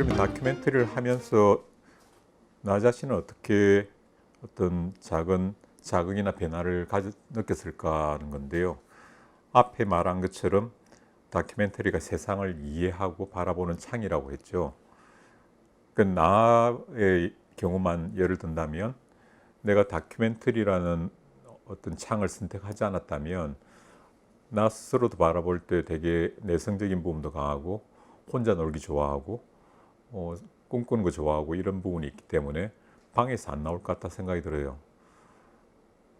그러면 다큐멘터리를 하면서 나 자신은 어떻게 어떤 작은 자극이나 변화를 가져, 느꼈을까 하는 건데요. 앞에 말한 것처럼 다큐멘터리가 세상을 이해하고 바라보는 창이라고 했죠. 그 나의 경우만 예를 든다면 내가 다큐멘터리라는 어떤 창을 선택하지 않았다면 나 스스로도 바라볼 때 되게 내성적인 부분도 강하고 혼자 놀기 좋아하고 어, 꿈꾸는 거 좋아하고 이런 부분이 있기 때문에 방에서 안 나올 것 같다 생각이 들어요.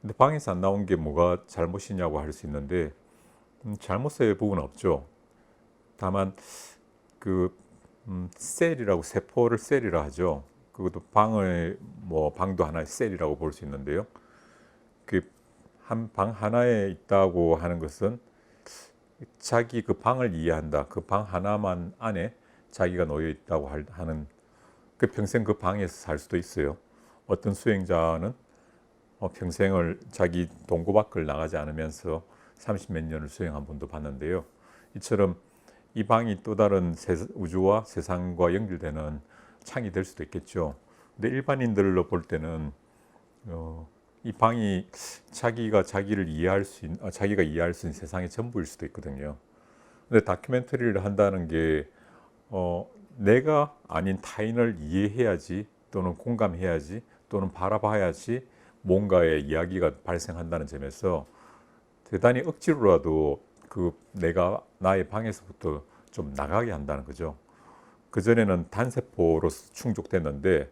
근데 방에서 안 나온 게 뭐가 잘못이냐고 할 수 있는데 음, 잘못의 부분은 없죠. 다만 그 음, 셀이라고 세포를 셀이라 하죠. 그것도 방을 뭐 방도 하나의 셀이라고 볼 수 있는데요. 그 한 방 하나에 있다고 하는 것은 자기 그 방을 이해한다. 그 방 하나만 안에 자기가 놓여 있다고 할- 하는 그 평생 그 방에서 살 수도 있어요. 어떤 수행자는 어, 평생을 자기 동고 밖을 나가지 않으면서 30몇 년을 수행한 분도 봤는데요. 이처럼 이 방이 또 다른 세- 우주와 세상과 연결되는 창이 될 수도 있겠죠. 근데 일반인들로 볼 때는 어, 이 방이 자기가 자기를 이해할 수 있는, 아, 자기가 이해할 수 있는 세상의 전부일 수도 있거든요. 근데 다큐멘터리를 한다는 게 어, 내가 아닌 타인을 이해해야지 또는 공감해야지 또는 바라봐야지 뭔가의 이야기가 발생한다는 점에서 대단히 억지로라도 그 내가 나의 방에서부터 좀 나가게 한다는 거죠. 그 전에는 단세포로서 충족됐는데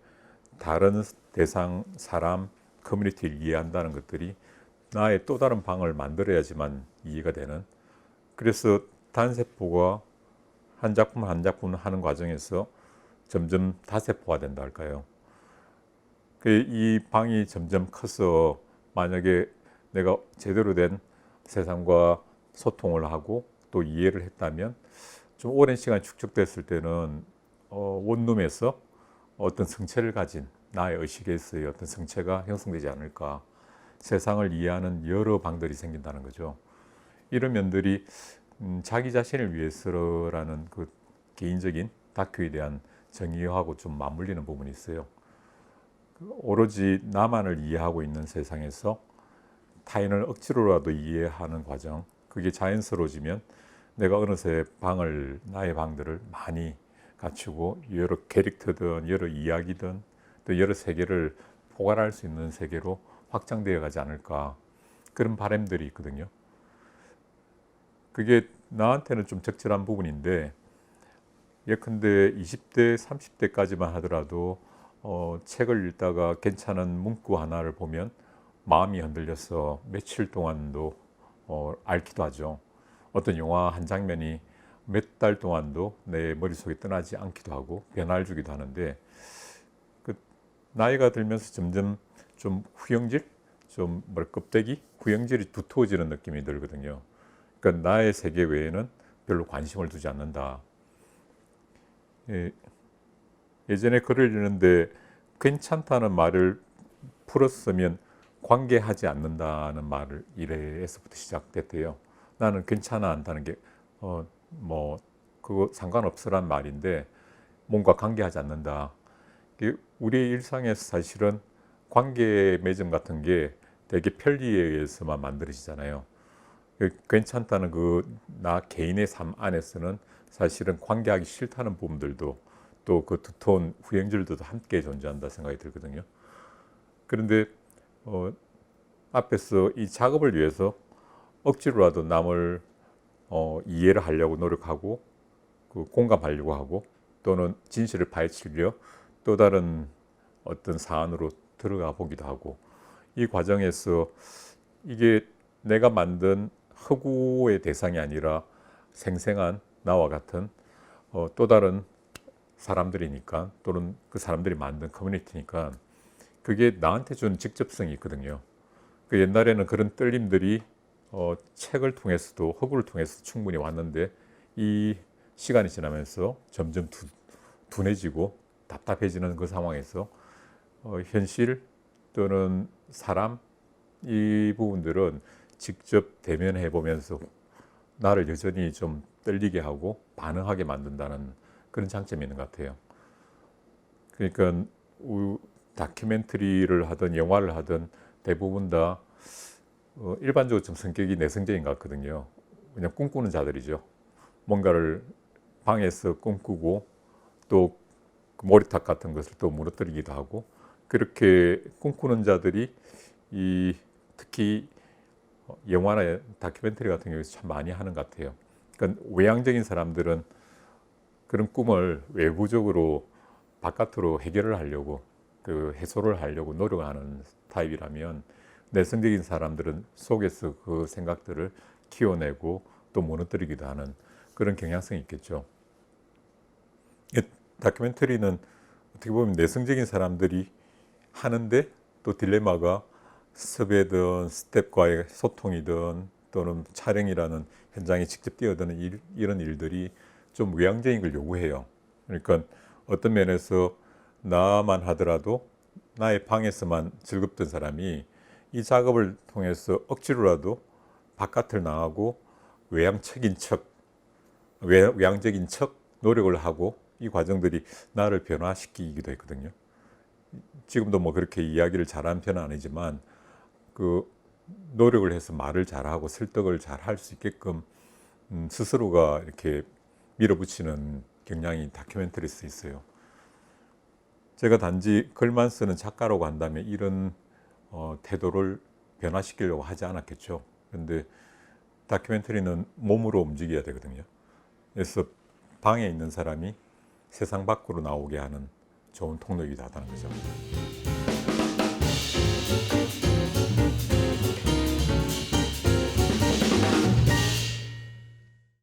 다른 대상, 사람, 커뮤니티를 이해한다는 것들이 나의 또 다른 방을 만들어야지만 이해가 되는. 그래서 단세포가 한 작품 한 작품 하는 과정에서 점점 다세포화 된다 할까요? 그이 방이 점점 커서 만약에 내가 제대로 된 세상과 소통을 하고 또 이해를 했다면 좀 오랜 시간 축적됐을 때는 어, 원룸에서 어떤 성체를 가진 나의 의식에서의 어떤 성체가 형성되지 않을까 세상을 이해하는 여러 방들이 생긴다는 거죠. 이런 면들이 음, 자기 자신을 위해서라는 그 개인적인 다큐에 대한 정의하고 좀 맞물리는 부분이 있어요. 그 오로지 나만을 이해하고 있는 세상에서 타인을 억지로라도 이해하는 과정, 그게 자연스러워지면 내가 어느새 방을 나의 방들을 많이 갖추고 여러 캐릭터든 여러 이야기든 또 여러 세계를 포괄할 수 있는 세계로 확장되어 가지 않을까 그런 바람들이 있거든요. 그게 나한테는 좀 적절한 부분인데 예컨대 20대, 30대까지만 하더라도 어, 책을 읽다가 괜찮은 문구 하나를 보면 마음이 흔들려서 며칠 동안도 어, 앓기도 하죠. 어떤 영화 한 장면이 몇 달 동안도 내 머릿속에 떠나지 않기도 하고 변화를 주기도 하는데 그 나이가 들면서 점점 좀 후영질, 좀 뭐랄 껍데기, 후영질이 두터워지는 느낌이 들거든요. 그러니까 나의 세계 외에는 별로 관심을 두지 않는다. 예, 예전에 글을 읽는데 괜찮다는 말을 풀었으면 관계하지 않는다는 말을 이래에서부터 시작됐대요. 나는 괜찮아 한다는 게 어 뭐 그거 상관없으란 말인데 뭔가 관계하지 않는다. 우리 일상에서 사실은 관계 맺음 같은 게 되게 편리에 의해서만 만들어지잖아요. 그 괜찮다는 그 나 개인의 삶 안에서는 사실은 관계하기 싫다는 부분들도 또 그 두터운 후행질도 함께 존재한다 생각이 들거든요. 그런데 어, 앞에서 이 작업을 위해서 억지로라도 남을 어, 이해를 하려고 노력하고 그 공감하려고 하고 또는 진실을 파헤치려 또 다른 어떤 사안으로 들어가 보기도 하고 이 과정에서 이게 내가 만든 허구의 대상이 아니라 생생한 나와 같은 어, 또 다른 사람들이니까 또는 그 사람들이 만든 커뮤니티니까 그게 나한테 준 직접성이 있거든요. 그 옛날에는 그런 떨림들이 어, 책을 통해서도 허구를 통해서 충분히 왔는데 이 시간이 지나면서 점점 두, 둔해지고 답답해지는 그 상황에서 어, 현실 또는 사람 이 부분들은 직접 대면해 보면서 나를 여전히 좀 떨리게 하고 반응하게 만든다는 그런 장점이 있는 것 같아요. 그러니까 우- 다큐멘터리를 하든 영화를 하든 대부분 다 어, 일반적으로 좀 성격이 내성적인 것 같거든요. 그냥 꿈꾸는 자들이죠. 뭔가를 방에서 꿈꾸고 또그 머리탁 같은 것을 또 무너뜨리기도 하고 그렇게 꿈꾸는 자들이 이 특히 어, 영화나 다큐멘터리 같은 경우에 참 많이 하는 것 같아요. 그러니까 외향적인 사람들은 그런 꿈을 외부적으로 바깥으로 해결을 하려고 그 해소를 하려고 노력하는 타입이라면 내성적인 사람들은 속에서 그 생각들을 키워내고 또 무너뜨리기도 하는 그런 경향성이 있겠죠. 이 다큐멘터리는 어떻게 보면 내성적인 사람들이 하는데 또 딜레마가 섭외든 스텝과의 소통이든 또는 촬영이라는 현장에 직접 뛰어드는 일, 이런 일들이 좀 외향적인 걸 요구해요. 그러니까 어떤 면에서 나만 하더라도 나의 방에서만 즐겁던 사람이 이 작업을 통해서 억지로라도 바깥을 나가고 외향적인 척, 외, 외향적인 척 노력을 하고 이 과정들이 나를 변화시키기도 했거든요. 지금도 뭐 그렇게 이야기를 잘하는 편은 아니지만 그 노력을 해서 말을 잘하고 설득을 잘 할 수 있게끔 음, 스스로가 이렇게 밀어붙이는 경향이 다큐멘터리스 있어요. 제가 단지 글만 쓰는 작가라고 한다면 이런 어, 태도를 변화시키려고 하지 않았겠죠. 그런데 다큐멘터리는 몸으로 움직여야 되거든요. 그래서 방에 있는 사람이 세상 밖으로 나오게 하는 좋은 통로이기도 하다는 거죠.